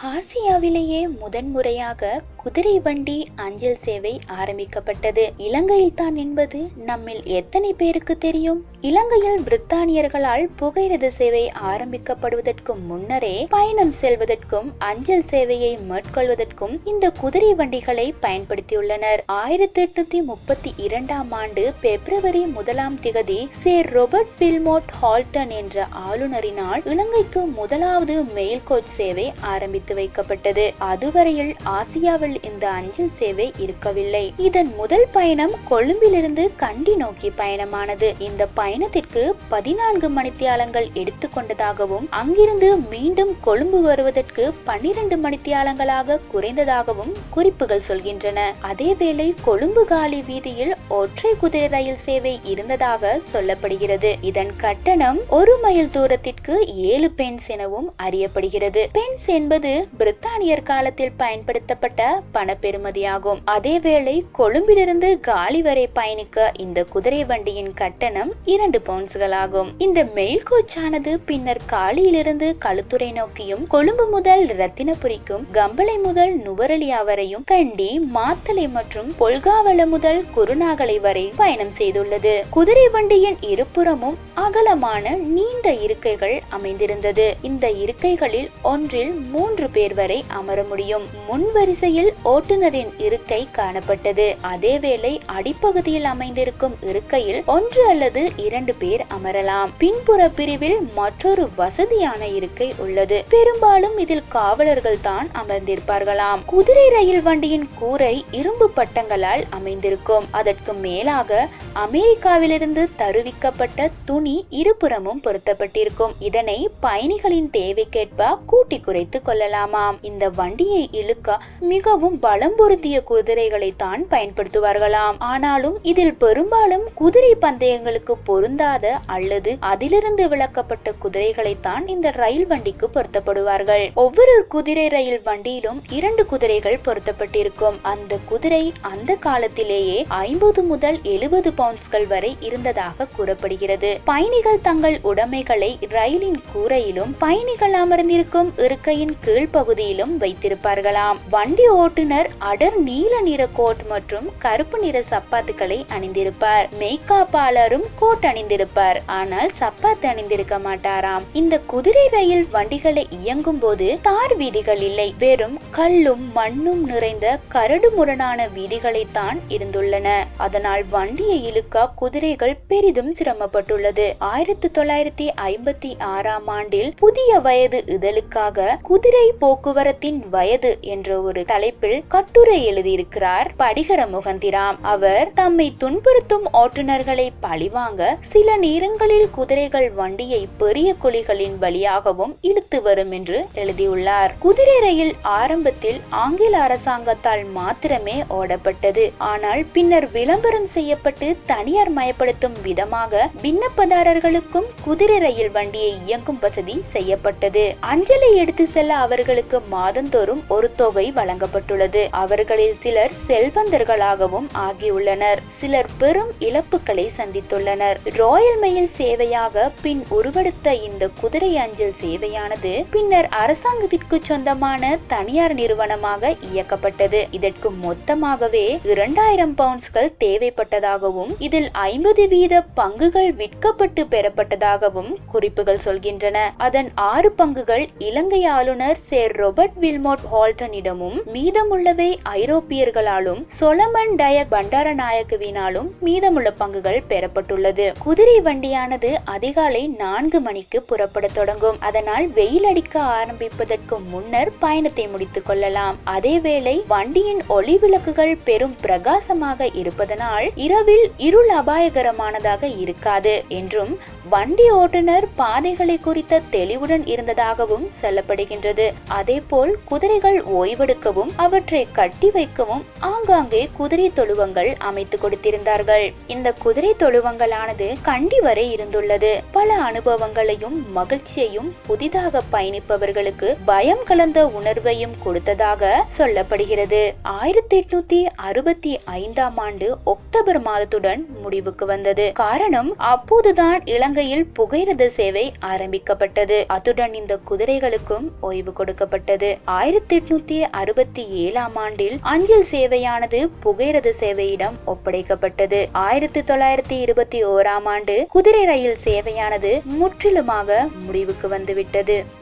ஆசியாவிலேயே முதன்முறையாக குதிரை வண்டி அஞ்சல் சேவை ஆரம்பிக்கப்பட்டது. இலங்கையில் தான் என்பது நம்மில் எத்தனை பேருக்கு தெரியும்? இலங்கையில் பிரித்தானியர்களால் புகையிரத சேவை ஆரம்பிக்கப்படுவதற்கு முன்னரே பயணம் செல்வதற்கும் அஞ்சல் சேவையை மேற்கொள்வதற்கும் இந்த குதிரை வண்டிகளை பயன்படுத்தியுள்ளனர். ஆயிரத்தி எட்நூத்தி முப்பத்தி இரண்டாம் ஆண்டு பிப்ரவரி முதலாம் திகதி சேர் ரோபர்ட் பில்மோட் ஹால்டன் என்ற ஆளுநரினால் இலங்கைக்கு முதலாவது மெயில் கோச் சேவை ஆரம்பித்து வைக்கப்பட்டது. அதுவரையில் ஆசியாவில் இந்த அஞ்சல் சேவை இருக்கவில்லை. இதன் முதல் பயணம் கொழும்பிலிருந்து கண்டி நோக்கி பயணமானது. இந்த பயணத்திற்கு பதினான்கு மணித்தியாலங்கள் எடுத்துக்கொண்டதாகவும் அங்கிருந்து மீண்டும் கொழும்பு வருவதற்கு பன்னிரண்டு மணித்தியாலங்களாக குறைந்ததாகவும் குறிப்புகள் சொல்கின்றன. அதேவேளை கொழும்பு காலி வீதியில் ஒற்றை குதிரை ரயில் சேவை இருந்ததாக சொல்லப்படுகிறது. இதன் கட்டணம் ஒரு மைல் தூரத்திற்கு ஏழு பென்ஸ் எனவும் அறியப்படுகிறது. பென்ஸ் என்பது பிரித்தானியர் காலத்தில் பயன்படுத்தப்பட்ட பணப்பெறுமதியாகும். அதேவேளை கொழும்பிலிருந்து காலி வரை பயணிக்க இந்த குதிரை வண்டியின் கட்டணம் இரண்டு பவுன்ஸ்கள் ஆகும் இந்த மெயில் கோச்சானது பின்னர் காலியிலிருந்து களுத்துறை நோக்கியும் கொழும்பு முதல் ரத்தினபுரிக்கும் கம்பளை முதல் நுவரலியா வரையும் கண்டி மாத்தலை மற்றும் பொல்காவள முதல் குருநாகலை வரை பயணம் செய்துள்ளது. குதிரை வண்டியின் இருபுறமும் அகலமான நீண்ட இருக்கைகள் அமைந்திருந்தது. இந்த இருக்கைகளில் ஒன்றில் மூன்று பேர் வரை அமர முடியும். முன் வரிசையில் ஓட்டுநரின் இருக்கை காணப்பட்டது. அதேவேளை அடிப்பகுதியில் அமைந்திருக்கும் இருக்கையில் ஒன்று அல்லது இரண்டு பேர் அமரலாம். பின்புற பிரிவில் மற்றொரு வசதியான இருக்கை உள்ளது. பெரும்பாலும் இதில் காவலர்கள் தான் அமர்ந்திருப்பார்களாம். குதிரை ரயில் வண்டியின் கூரை இரும்பு பட்டங்களால் அமைந்திருக்கும். அதற்கு மேலாக அமெரிக்காவிலிருந்து தருவிக்கப்பட்ட துணி இருபுறமும் பொருத்தப்பட்டிருக்கும். இதனை பயணிகளின் தேவைக்கேற்ப கூட்டி குறைத்து கொள்ளலாமாம். இந்த வண்டியை இழுக்க மிகவும் பலம் பொருத்திய குதிரைகளை தான் பயன்படுத்துவார்களாம். ஆனாலும் இதில் பெரும்பாலும் குதிரை பந்தயங்களுக்கு பொருந்தாத அல்லது அதிலிருந்து விளக்கப்பட்ட குதிரைகளை தான் இந்த ரயில் வண்டிக்கு பொருத்தப்படுவார்கள். ஒவ்வொரு குதிரை ரயில் வண்டியிலும் இரண்டு குதிரைகள் பொருத்தப்பட்டிருக்கும். அந்த குதிரை அந்த காலத்திலேயே ஐம்பது முதல் எழுபது பவுண்ட்ஸ்கள் வரை இருந்ததாக கூறப்படுகிறது. பயணிகள் தங்கள் உடைமைகளை ரயிலின் கூரையிலும் பயணிகள் அமர்ந்திருக்கும் இருக்கையின் கீழ்ப்பகுதியிலும் வைத்திருப்பார்களாம். வண்டி ஓட்டுநர் அடர் நீல நிற கோட் மற்றும் கருப்பு நிற சப்பாத்துக்களை அணிந்திருப்பார். மெய்காப்பாளரும் கோட் அணிந்திருப்பார். ஆனால் சப்பாத்து அணிந்திருக்க மாட்டாராம். இந்த குதிரை ரயில் வண்டிகளை இயங்கும் போது தார் வீதிகள் இல்லை. வெறும் கல்லும் மண்ணும் நிறைந்த கரடு முரடான வீதிகளைத்தான் இருந்துள்ளன. அதனால் வண்டியை இழுக்க குதிரைகள் பெரிதும் சிரமப்பட்டுள்ளது. ஆயிரத்தி தொள்ளாயிரத்தி ஐம்பத்தி ஆறாம் ஆண்டில் புதிய வயது இதழுக்காக குதிரை போக்குவரத்தின் வயது என்ற ஒரு தலைப்பில் கட்டுரை எழுதியிருக்கிறார் படிகர முகந்திராம். அவர் தம்மை துன்புறுத்தும் ஓட்டுநர்களை பழிவாங்க சில நேரங்களில் குதிரைகள் வண்டியை பெரிய குழிகளின் வழியாகவும் இழுத்து வரும் என்று எழுதியுள்ளார். குதிரை ரயில் ஆரம்பத்தில் ஆங்கில அரசாங்கத்தால் மாத்திரமே ஓடப்பட்டது. ஆனால் பின்னர் விளம்பரம் செய்யப்பட்டு தனியார் மயப்படுத்தும் விதமாக விண்ணப்பதாரர்களுக்கும் குதிரை ரயில் வண்டியை இயங்கும் வசதி செய்யப்பட்டது. அஞ்சலை எடுத்து செல்ல அவர்களுக்கு மாதந்தோறும் ஒரு தொகை வழங்கப்பட்டுள்ளது. அவர்களில் சிலர் செல்வந்தர்களாகவும் ஆகியுள்ளனர். சிலர் பெரும் இழப்புகளை சந்தித்துள்ளனர். ராயல் மெயில் சேவையாக பின் உருவெடுத்த இந்த குதிரை அஞ்சல் சேவையானது பின்னர் அரசாங்கத்திற்கு சொந்தமான தனியார் நிறுவனமாக இயக்கப்பட்டது. இதற்கு மொத்தமாகவே இரண்டாயிரம் பவுண்ட்ஸ்கள் தேவைப்பட்டதாகவும் இதில் ஐம்பது வீத பங்குகள் விற்கப்பட்டு பெறப்பட்டதாகவும் குறிப்புகள் சொல்கின்றன. அதன் ஆறு பங்குகள் இலங்கை ஆளுநர் சேர் ரொபர்ட் வில்மோட் ஹால்டனிடமும் மீதமுள்ளவை ஐரோப்பியர்களாலும் சொலமன் டயக் பண்டாரநாயகவினாலும் மீதமுள்ள பங்குகள் பெறப்பட்டுள்ளது. குதிரை வண்டியானது அதிகாலை நான்கு மணிக்கு புறப்பட தொடங்கும். அதனால் வெயில் அடிக்க ஆரம்பிப்பதற்கு முன்னர் பயணத்தை முடித்துக் கொள்ளலாம். அதேவேளை வண்டியின் ஒளி விளக்குகள் பெரும் பிரகாசமாக இருப்பதனால் இரவில் இருள் அபாயகரமானதாக இருக்காது என்றும் வண்டி ஓட்டுநர் பாதைகளை குறித்த தெளிவுடன் இருந்ததாகவும் சொல்லப்படுகின்றது. அதேபோல் குதிரைகள் ஓய்வெடுக்கவும் அவற்றை கட்டி வைக்கவும் ஆங்காங்கே குதிரை தொழுவங்கள் அமைத்து கொடுத்திருந்தார்கள். இந்த குதிரை தொழுவங்களானது கண்டி வரை இருந்துள்ளது. பல அனுபவங்களையும் மகிழ்ச்சியையும் புதிதாக பயணிப்பவர்களுக்கு பயம் கலந்த உணர்வையும் கொடுத்ததாக சொல்லப்படுகிறது. ஆயிரத்தி எட்நூத்தி அறுபத்தி ஐந்தாம் ஆண்டு அக்டோபர் மாதத்துடன் முடிவுக்கு வந்தது. காரணம் அப்போதுதான் இலங்கையில் புகையிரத சேவை ஆரம்பிக்கப்பட்டது. அத்துடன் இந்த குதிரைகளுக்கும் ஓய்வு கொடுக்கப்பட்டது. ஆயிரத்தி எட்நூத்தி அறுபத்தி ஏழாம் ஆண்டில் அஞ்சல் சேவையானது புகையிரத சேவையிடம் ஒப்படைக்கப்பட்டது. ஆயிரத்தி தொள்ளாயிரத்தி இருபத்தி ஓராம் ஆண்டு குதிரை ரயில் சேவையானது முற்றிலுமாக முடிவுக்கு வந்துவிட்டது.